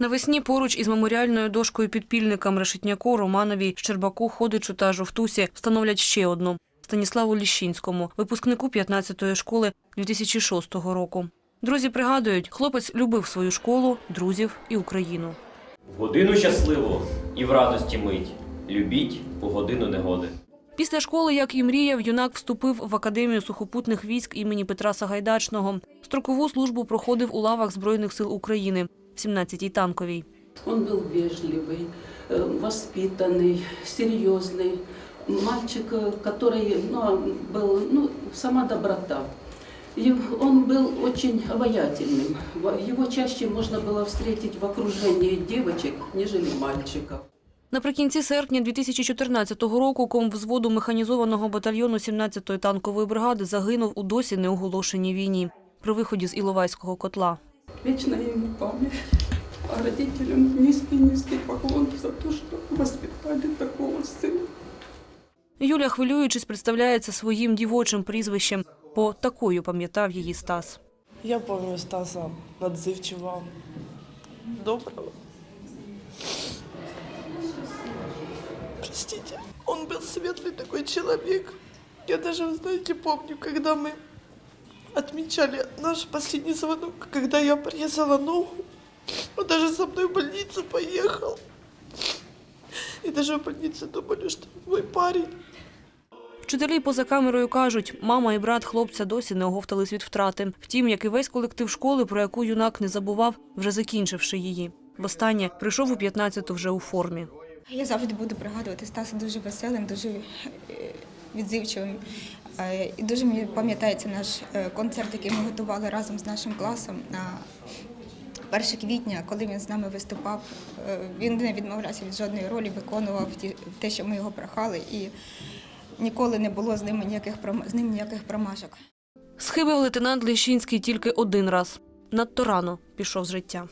Навесні поруч із меморіальною дошкою підпільникам Решетняку, Романові, Щербаку, Ходичу та Жовтусі встановлять ще одну – Станіславу Ліщинському, випускнику 15-ї школи 2006 року. Друзі пригадують, хлопець любив свою школу, друзів і Україну. В годину щасливо і в радості мить. Любіть у годину негоди. Після школи, як і мріяв, юнак вступив в Академію сухопутних військ імені Петра Сагайдачного. Строкову службу проходив у лавах Збройних сил України 17-й танковій. Он был вежливый, э, воспитанный, серьезный. Мальчик, э, который ну, был ну, сама доброта. И он был очень обаятельным. Во- Его чаще можно было встретить в окружении девочек, нежели мальчиков. Наприкінці серпня 2014 року комвзводу механізованого батальйону 17-ї танкової бригади загинув у досі неоголошеній війні при виході з Іловайського котла. Вечная ему память. А родителям низкий-низкий поклон за то, что воспитали такого сына. Юля, хвилюючись, представляється своїм дівочим прізвищем, бо такою пам'ятав її Стас. Я помню Стаса надзивчивого, доброго. Простите, он был светлый такой человек. Я даже, вы знаете, помню, когда мы отмечали наш последний звонок, когда я порезала ногу, он даже со мной в больницу поехал. И даже в больнице думали, что мой парень Вчителі поза камерою кажуть, мама і брат хлопця досі не оговтались від втрати. Втім, як і весь колектив школи, про яку юнак не забував, вже закінчивши її. Востаннє прийшов у 15-ту вже у формі. Я завжди буду пригадувати Стаса дуже веселим, дуже е, відзивчивим. Е, І дуже мені пам'ятається наш е, концерт, який ми готували разом з нашим класом на 1 квітня, коли він з нами виступав. Е, Він не відмовлявся від жодної ролі, виконував те, що ми його прохали, і ніколи не було з ним ніяких з ним ніяких промашок. Схибив лейтенант Лещинський тільки один раз. Надто рано пішов з життя.